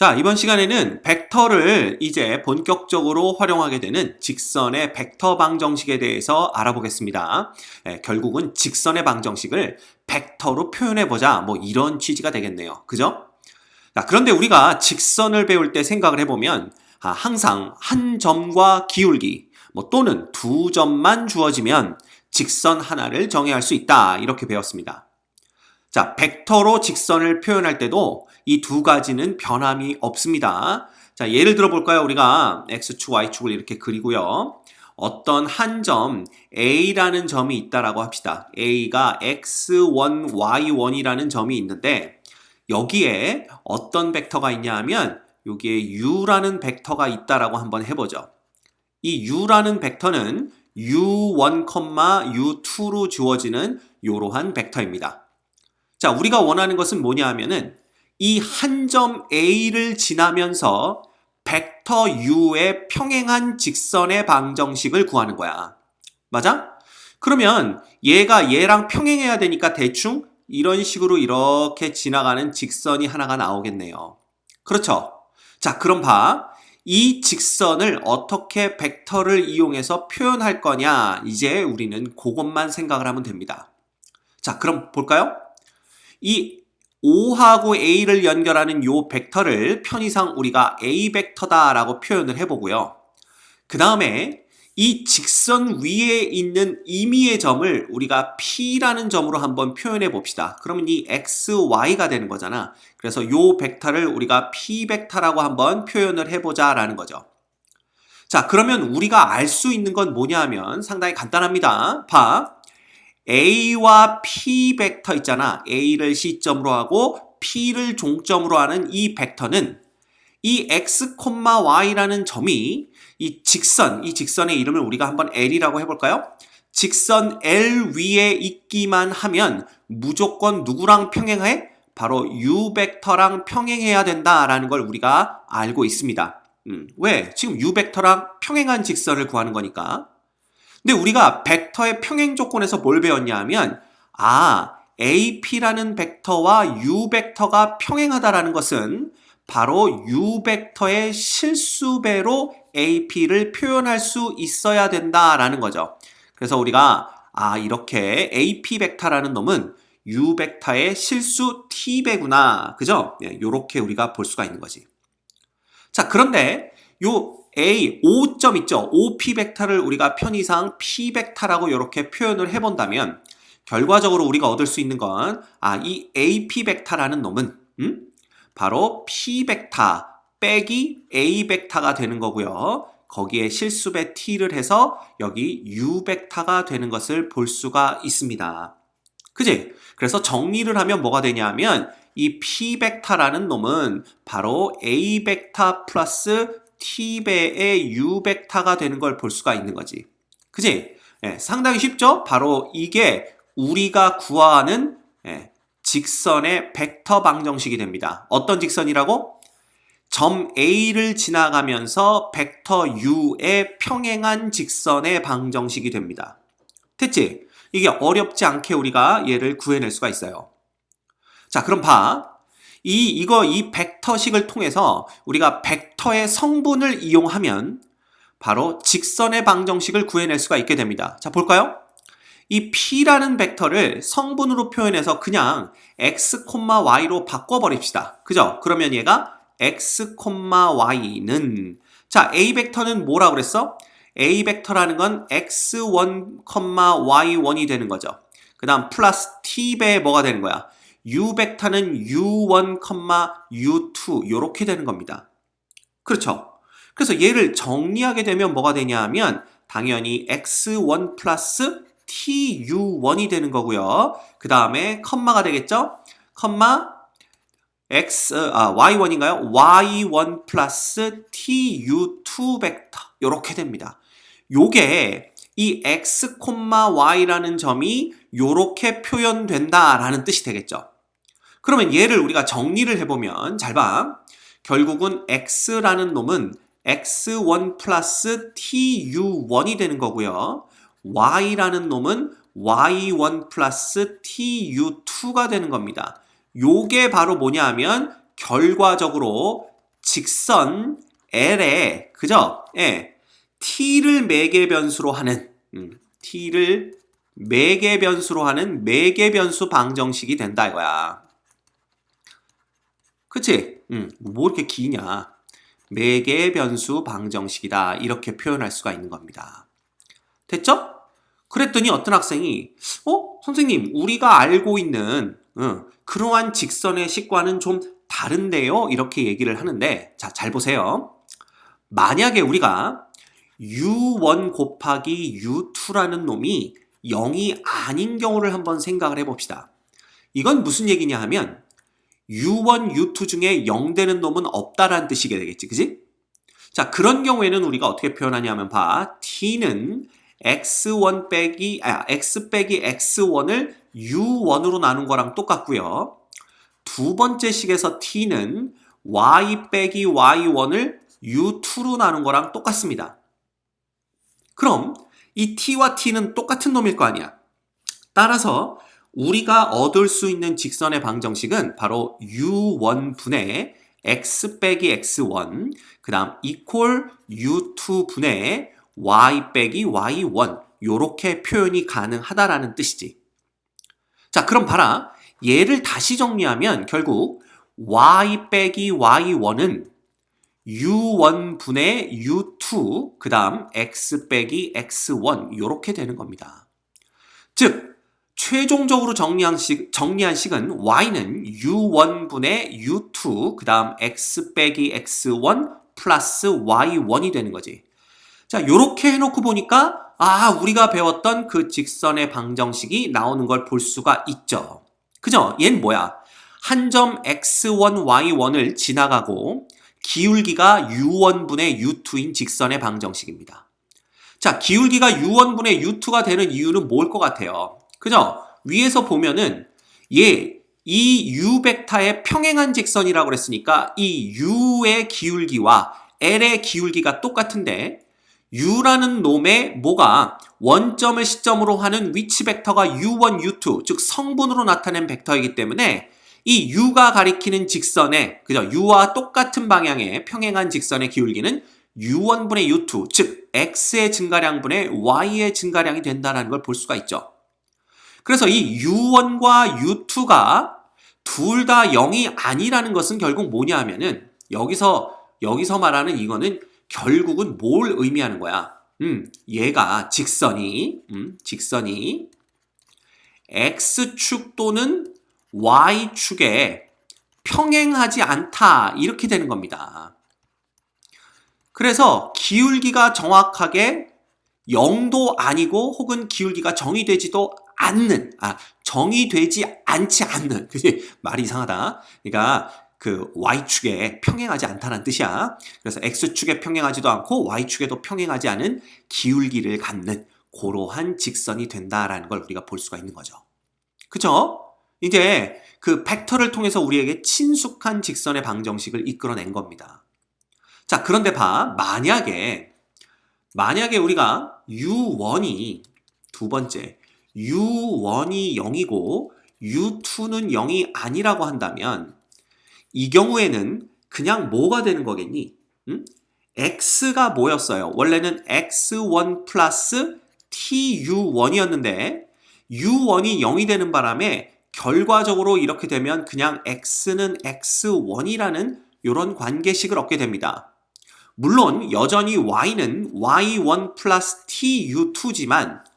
자, 이번 시간에는 벡터를 이제 본격적으로 활용하게 되는 직선의 벡터 방정식에 대해서 알아보겠습니다. 예, 결국은 직선의 방정식을 벡터로 표현해보자. 뭐 이런 취지가 되겠네요. 그죠? 자, 그런데 우리가 직선을 배울 때 생각을 해보면 아, 항상 한 점과 기울기 뭐 또는 두 점만 주어지면 직선 하나를 정의할 수 있다. 이렇게 배웠습니다. 자, 벡터로 직선을 표현할 때도 이 두 가지는 변함이 없습니다. 자, 예를 들어 볼까요? 우리가 x축, y축을 이렇게 그리고요. 어떤 한 점 A라는 점이 있다라고 합시다. A가 x1, y1이라는 점이 있는데 여기에 어떤 벡터가 있냐 하면 여기에 u라는 벡터가 있다라고 한번 해 보죠. 이 u라는 벡터는 u1, u2로 주어지는 이러한 벡터입니다. 자, 우리가 원하는 것은 뭐냐 하면은 이 한 점 A를 지나면서 벡터 U의 평행한 직선의 방정식을 구하는 거야. 맞아? 그러면 얘가 얘랑 평행해야 되니까 대충 이런 식으로 이렇게 지나가는 직선이 하나가 나오겠네요. 그렇죠? 자, 그럼 봐. 이 직선을 어떻게 벡터를 이용해서 표현할 거냐. 이제 우리는 그것만 생각을 하면 됩니다. 자, 그럼 볼까요? 이 O하고 A를 연결하는 요 벡터를 편의상 우리가 A 벡터다라고 표현을 해보고요. 그 다음에 이 직선 위에 있는 임의의 점을 우리가 P라는 점으로 한번 표현해 봅시다. 그러면 이 X, Y가 되는 거잖아. 그래서 요 벡터를 우리가 P 벡터라고 한번 표현을 해보자 라는 거죠. 자, 그러면 우리가 알 수 있는 건 뭐냐 하면 상당히 간단합니다. 봐. A와 P 벡터 있잖아. A를 시점으로 하고 P를 종점으로 하는 이 벡터는 이 x, y라는 점이 이 직선, 이 직선의 이름을 우리가 한번 L이라고 해볼까요? 직선 L 위에 있기만 하면 무조건 누구랑 평행해? 바로 U 벡터랑 평행해야 된다라는 걸 우리가 알고 있습니다. 음, 왜? 지금 U 벡터랑 평행한 직선을 구하는 거니까. 근데 우리가 벡터의 평행 조건에서 뭘 배웠냐 하면 아, AP라는 벡터와 U 벡터가 평행하다라는 것은 바로 U 벡터의 실수배로 AP를 표현할 수 있어야 된다라는 거죠. 그래서 우리가 아, 이렇게 AP 벡터라는 놈은 U 벡터의 실수 T배구나. 그죠? 네, 요렇게 우리가 볼 수가 있는 거지. 자, 그런데 요 A, O점 있죠? OP 벡터를 우리가 편의상 P 벡터라고 이렇게 표현을 해본다면 결과적으로 우리가 얻을 수 있는 건 아, 이 AP 벡터라는 놈은 음? 바로 P 벡터 빼기 A 벡터가 되는 거고요. 거기에 실수배 T를 해서 여기 U 벡터가 되는 것을 볼 수가 있습니다. 그지? 그래서 정리를 하면 뭐가 되냐면 이 P 벡터라는 놈은 바로 A 벡터 플러스 t배의 u 벡터가 되는 걸 볼 수가 있는 거지. 그지? 예, 상당히 쉽죠? 바로 이게 우리가 구하는 예, 직선의 벡터 방정식이 됩니다. 어떤 직선이라고? 점 A를 지나가면서 벡터 U의 평행한 직선의 방정식이 됩니다. 됐지? 이게 어렵지 않게 우리가 얘를 구해낼 수가 있어요. 자, 그럼 봐. 이 이거 이 벡터식을 통해서 우리가 벡터의 성분을 이용하면 바로 직선의 방정식을 구해낼 수가 있게 됩니다. 자, 볼까요? 이 p라는 벡터를 성분으로 표현해서 그냥 x, y로 바꿔버립시다. 그죠? 그러면 얘가 x, y는 자, a 벡터는 뭐라 그랬어? a 벡터라는 건 x1, y1이 되는 거죠. 그 다음 플러스 t배 뭐가 되는 거야? U 벡터는 u1, u2 이렇게 되는 겁니다. 그렇죠? 그래서 얘를 정리하게 되면 뭐가 되냐 하면 당연히 x1 플러스 tu1이 되는 거고요. 그 다음에 컴마가 되겠죠? 컴마 x 아 y1인가요? y1 플러스 tu2 벡터 이렇게 됩니다. 요게 이 x, y라는 점이 이렇게 표현된다라는 뜻이 되겠죠. 그러면 얘를 우리가 정리를 해보면 잘 봐. 결국은 x라는 놈은 x1 플러스 tu1이 되는 거고요. y라는 놈은 y1 플러스 tu2가 되는 겁니다. 요게 바로 뭐냐 하면 결과적으로 직선 L에 그죠? 예. t를 매개 변수로 하는 음, t를 매개 변수로 하는 매개 변수 방정식이 된다 이거야. 그치? 음, 뭐 이렇게 기냐? 매개 변수 방정식이다. 이렇게 표현할 수가 있는 겁니다. 됐죠? 그랬더니 어떤 학생이 어? 선생님 우리가 알고 있는 어, 그러한 직선의 식과는 좀 다른데요? 이렇게 얘기를 하는데 자 잘 보세요. 만약에 우리가 u1 곱하기 u2라는 놈이 0이 아닌 경우를 한번 생각을 해봅시다. 이건 무슨 얘기냐 하면 u1, u2 중에 0 되는 놈은 없다라는 뜻이게 되겠지. 그지? 자, 그런 경우에는 우리가 어떻게 표현하냐 하면 봐. t는 x1 빼기, 아, x 빼기 x1을 u1으로 나눈 거랑 똑같고요. 두 번째 식에서 t는 y 빼기 y1을 u2로 나눈 거랑 똑같습니다. 그럼 이 t와 t는 똑같은 놈일 거 아니야. 따라서 우리가 얻을 수 있는 직선의 방정식은 바로 u1분의 x 빼기 x1 그 다음 equal u2분의 y 빼기 y1 요렇게 표현이 가능하다라는 뜻이지. 자 그럼 봐라. 얘를 다시 정리하면 결국 y 빼기 y1은 u1분의 u2 그 다음 x 빼기 x1 이렇게 되는 겁니다. 즉 최종적으로 정리한, 식, 정리한 식은 y는 u1분의 u2 그 다음 x 빼기 x1 플러스 y1이 되는 거지. 자 이렇게 해놓고 보니까 아 우리가 배웠던 그 직선의 방정식이 나오는 걸 볼 수가 있죠. 그죠? 얘는 뭐야? 한 점 x1, y1을 지나가고 기울기가 u1분의 u2인 직선의 방정식입니다. 자, 기울기가 u1분의 u2가 되는 이유는 뭘 것 같아요? 그죠? 위에서 보면은 얘, 이 u 벡터의 평행한 직선이라고 그랬으니까 이 u의 기울기와 l의 기울기가 똑같은데 u라는 놈의 뭐가 원점을 시점으로 하는 위치 벡터가 u1, u2, 즉 성분으로 나타낸 벡터이기 때문에 이 u가 가리키는 직선의 그죠? u와 똑같은 방향의 평행한 직선의 기울기는 u1분의 u2, 즉 x의 증가량분의 y의 증가량이 된다는 걸 볼 수가 있죠. 그래서 이 u1과 u2가 둘 다 0이 아니라는 것은 결국 뭐냐 하면은 여기서 여기서 말하는 이거는 결국은 뭘 의미하는 거야? 음, 얘가 직선이 음, 직선이 x축 또는 y축에 평행하지 않다 이렇게 되는 겁니다. 그래서 기울기가 정확하게 0도 아니고 혹은 기울기가 정의되지도 않는 아 정의되지 않지 않는 그게 말이 이상하다. 그러니까 그 y축에 평행하지 않다는 뜻이야. 그래서 x축에 평행하지도 않고 y축에도 평행하지 않은 기울기를 갖는 고러한 직선이 된다라는 걸 우리가 볼 수가 있는 거죠. 그죠? 이제 그 벡터를 통해서 우리에게 친숙한 직선의 방정식을 이끌어낸 겁니다. 자, 그런데 봐. 만약에, 만약에 우리가 u1이 두 번째, u1이 0이고 u2는 0이 아니라고 한다면 이 경우에는 그냥 뭐가 되는 거겠니? 음? x가 뭐였어요? 원래는 x1 플러스 tu1이었는데 u1이 0이 되는 바람에 결과적으로 이렇게 되면 그냥 x는 x1이라는 이런 관계식을 얻게 됩니다. 물론 여전히 y는 y1 플러스 tu2지만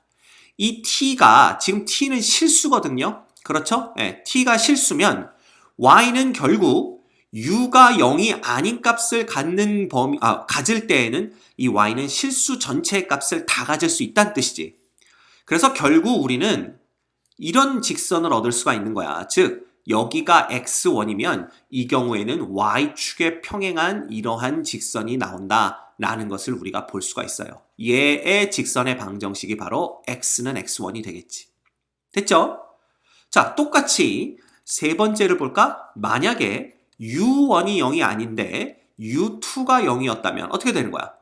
이 t가 지금 t는 실수거든요. 그렇죠? 네, t가 실수면 y는 결국 u가 0이 아닌 값을 갖는 범위, 아, 가질 때에는 이 y는 실수 전체의 값을 다 가질 수 있다는 뜻이지. 그래서 결국 우리는 이런 직선을 얻을 수가 있는 거야. 즉, 여기가 x1이면 이 경우에는 y축에 평행한 이러한 직선이 나온다. 라는 것을 우리가 볼 수가 있어요. 얘의 직선의 방정식이 바로 x는 x1이 되겠지. 됐죠? 자, 똑같이 세 번째를 볼까? 만약에 u1이 0이 아닌데 u2가 0이었다면 어떻게 되는 거야?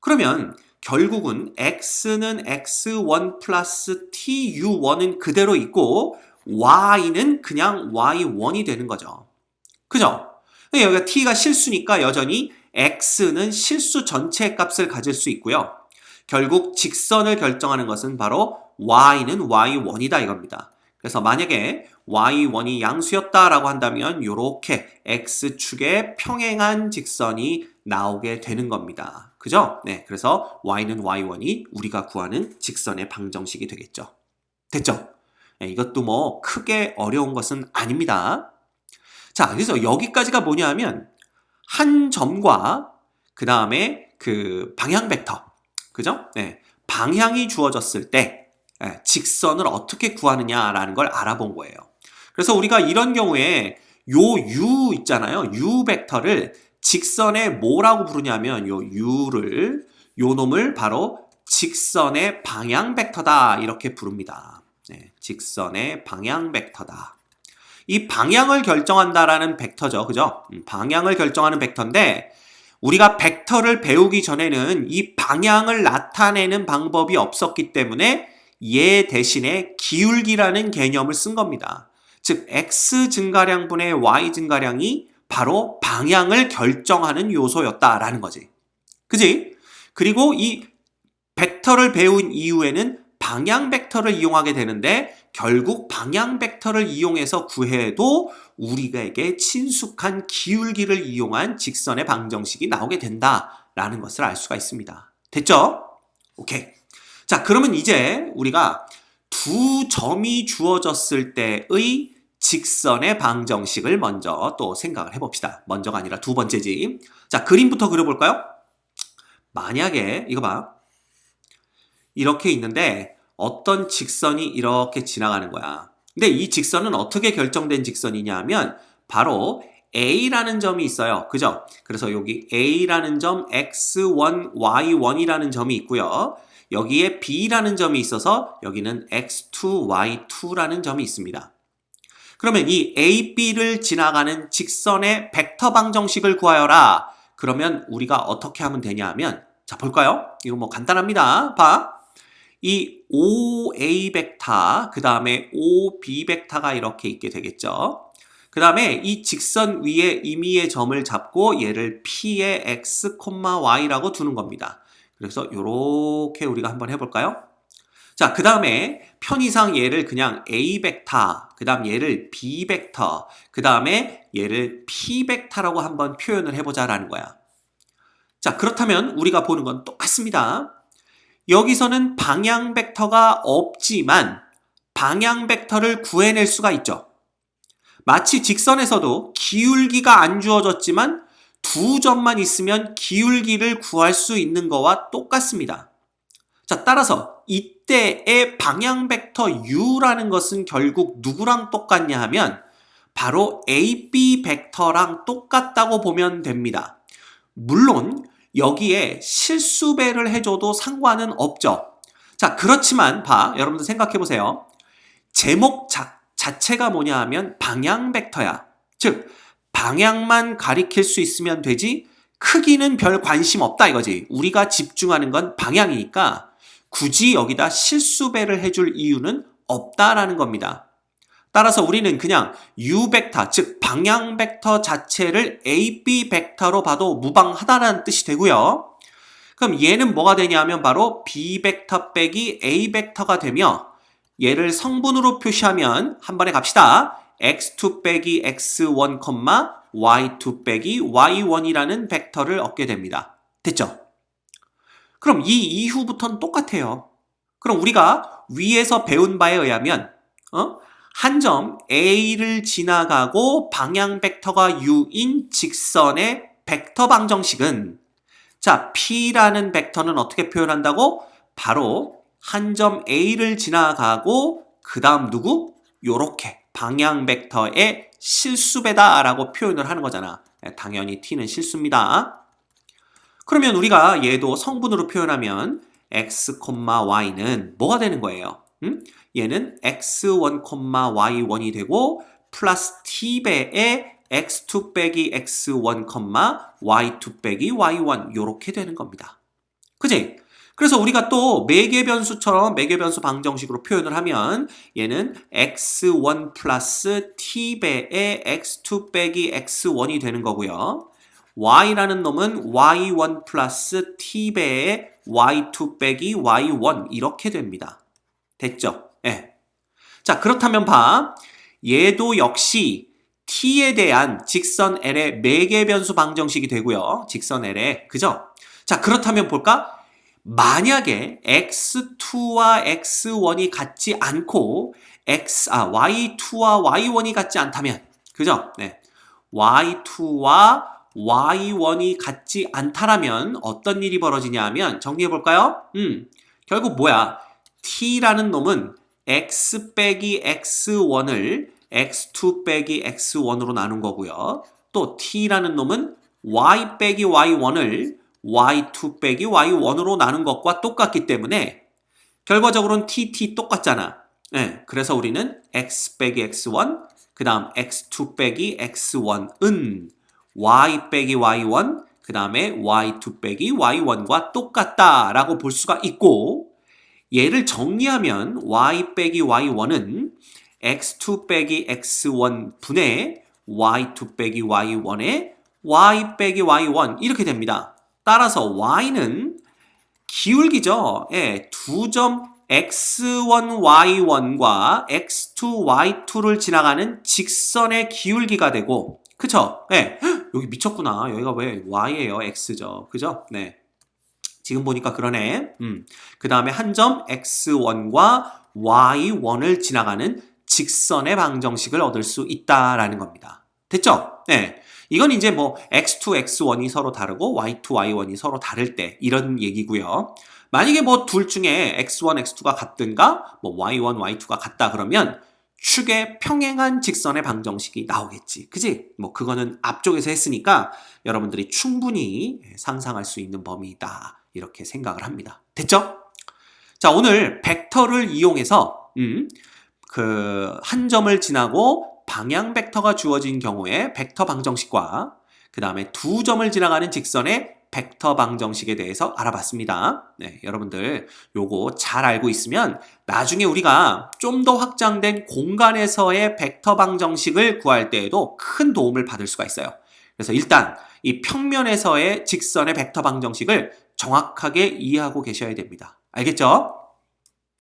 그러면 결국은 x는 x1 플러스 tu1은 그대로 있고 y는 그냥 y1이 되는 거죠. 그죠? 여기가 t가 실수니까 여전히 x는 실수 전체의 값을 가질 수 있고요. 결국 직선을 결정하는 것은 바로 y는 y1이다 이겁니다. 그래서 만약에 y1이 양수였다라고 한다면 이렇게 x축에 평행한 직선이 나오게 되는 겁니다. 그죠? 네, 그래서 y는 y1이 우리가 구하는 직선의 방정식이 되겠죠. 됐죠? 네, 이것도 뭐 크게 어려운 것은 아닙니다. 자, 그래서 여기까지가 뭐냐 하면 한 점과 그 다음에 그 방향 벡터. 그죠? 네. 방향이 주어졌을 때 예, 직선을 어떻게 구하느냐라는 걸 알아본 거예요. 그래서 우리가 이런 경우에 요 u 있잖아요. u 벡터를 직선의 뭐라고 부르냐면 요 u를 요 놈을 바로 직선의 방향 벡터다 이렇게 부릅니다. 네, 직선의 방향 벡터다. 이 방향을 결정한다라는 벡터죠. 그죠? 음, 방향을 결정하는 벡터인데 우리가 벡터를 배우기 전에는 이 방향을 나타내는 방법이 없었기 때문에 얘 대신에 기울기라는 개념을 쓴 겁니다. 즉 x 증가량분의 y 증가량이 바로 방향을 결정하는 요소였다라는 거지. 그지? 그리고 이 벡터를 배운 이후에는 방향 벡터를 이용하게 되는데 결국 방향 벡터를 이용해서 구해도 우리에게 친숙한 기울기를 이용한 직선의 방정식이 나오게 된다라는 것을 알 수가 있습니다. 됐죠? 오케이. 자, 그러면 이제 우리가 두 점이 주어졌을 때의 직선의 방정식을 먼저 또 생각을 해봅시다. 먼저가 아니라 두 번째지. 자, 그림부터 그려볼까요? 만약에, 이거 봐. 이렇게 있는데 어떤 직선이 이렇게 지나가는 거야. 근데 이 직선은 어떻게 결정된 직선이냐 하면 바로 A라는 점이 있어요. 그죠? 그래서 여기 A라는 점, X1, Y1이라는 점이 있고요. 여기에 B라는 점이 있어서 여기는 X2, Y2라는 점이 있습니다. 그러면 이 A, B를 지나가는 직선의 벡터 방정식을 구하여라. 그러면 우리가 어떻게 하면 되냐 하면 자 볼까요? 이거 뭐 간단합니다. 봐. 이 OA 벡터, 그 다음에 OB 벡터가 이렇게 있게 되겠죠. 그 다음에 이 직선 위에 임의의 점을 잡고 얘를 P의 X, Y라고 두는 겁니다. 그래서 이렇게 우리가 한번 해볼까요? 자, 그 다음에 편의상 얘를 그냥 A 벡터, 그 다음 얘를 B 벡터, 그 다음에 얘를 P 벡터라고 한번 표현을 해보자라는 거야. 자, 그렇다면 우리가 보는 건 똑같습니다. 여기서는 방향 벡터가 없지만 방향 벡터를 구해낼 수가 있죠. 마치 직선에서도 기울기가 안 주어졌지만 두 점만 있으면 기울기를 구할 수 있는 거와 똑같습니다. 자, 따라서 이때의 방향 벡터 u라는 것은 결국 누구랑 똑같냐 하면 바로 AB 벡터랑 똑같다고 보면 됩니다. 물론 여기에 실수배를 해줘도 상관은 없죠. 자, 그렇지만 봐. 여러분들 생각해 보세요. 제목 자, 자체가 뭐냐 하면 방향 벡터야. 즉, 방향만 가리킬 수 있으면 되지 크기는 별 관심 없다 이거지. 우리가 집중하는 건 방향이니까 굳이 여기다 실수배를 해줄 이유는 없다라는 겁니다. 따라서 우리는 그냥 u 벡터, 즉 방향 벡터 자체를 ab 벡터로 봐도 무방하다라는 뜻이 되고요. 그럼 얘는 뭐가 되냐면 바로 b 벡터 빼기 a 벡터가 되며 얘를 성분으로 표시하면 한 번에 갑시다. x2 빼기 x1, y2 빼기 y1이라는 벡터를 얻게 됩니다. 됐죠? 그럼 이 이후부터는 똑같아요. 그럼 우리가 위에서 배운 바에 의하면 어? 한 점 A를 지나가고 방향 벡터가 U인 직선의 벡터 방정식은 자, P라는 벡터는 어떻게 표현한다고? 바로 한 점 A를 지나가고 그 다음 누구? 요렇게 방향 벡터의 실수배다 라고 표현을 하는 거잖아. 네, 당연히 t는 실수입니다. 그러면 우리가 얘도 성분으로 표현하면 x, y는 뭐가 되는 거예요? 음? 얘는 x1, y1이 되고 플러스 t배의 x2 빼기 x1, y2 빼기 y1 이렇게 되는 겁니다. 그지? 그래서 우리가 또 매개 변수처럼 매개 변수 방정식으로 표현을 하면 얘는 x1 플러스 t배의 x2 빼기 x1이 되는 거고요. y라는 놈은 y1 플러스 t배의 y2 빼기 y1 이렇게 됩니다. 됐죠? 예. 자, 그렇다면 봐. 얘도 역시 t에 대한 직선 l의 매개 변수 방정식이 되고요. 직선 l의 그죠? 자, 그렇다면 볼까? 만약에 x2와 x1이 같지 않고 x 아 y2와 y1이 같지 않다면 그죠? 네. y2와 y1이 같지 않다라면 어떤 일이 벌어지냐 하면 정리해 볼까요? 음. 결국 뭐야? T라는 놈은 x 빼기 x1을 x2 빼기 x1으로 나눈 거고요. 또 t라는 놈은 y 빼기 y1을 y2 빼기 y1으로 나눈 것과 똑같기 때문에 결과적으로는 t, t 똑같잖아. 예, 그래서 우리는 x 빼기 x1, 그 다음 x2 빼기 x1은 y 빼기 y1, 그 다음에 y2 빼기 y1과 똑같다라고 볼 수가 있고 얘를 정리하면 y 빼기 y1은 x2 빼기 x1 분의 y2 빼기 y1의 y 빼기 y1 이렇게 됩니다. 따라서 y는 기울기죠. 예, 두 점 x1 y1과 x2 y2를 지나가는 직선의 기울기가 되고 그쵸? 예. 헉, 여기 미쳤구나. 여기가 왜 y예요? x죠. 그죠? 네. 지금 보니까 그러네. 음. 그 다음에 한 점 x1과 y1을 지나가는 직선의 방정식을 얻을 수 있다라는 겁니다. 됐죠? 네. 이건 이제 뭐 x2, x1이 서로 다르고 y2, y1이 서로 다를 때 이런 얘기고요. 만약에 뭐 둘 중에 x1, x2가 같든가 뭐 y1, y2가 같다 그러면 축의 평행한 직선의 방정식이 나오겠지. 그지? 뭐 그거는 앞쪽에서 했으니까 여러분들이 충분히 상상할 수 있는 범위다. 이렇게 생각을 합니다. 됐죠? 자, 오늘 벡터를 이용해서 음, 그 한 점을 지나고 방향 벡터가 주어진 경우에 벡터 방정식과 그 다음에 두 점을 지나가는 직선의 벡터 방정식에 대해서 알아봤습니다. 네, 여러분들 요거 잘 알고 있으면 나중에 우리가 좀 더 확장된 공간에서의 벡터 방정식을 구할 때에도 큰 도움을 받을 수가 있어요. 그래서 일단 이 평면에서의 직선의 벡터 방정식을 정확하게 이해하고 계셔야 됩니다. 알겠죠?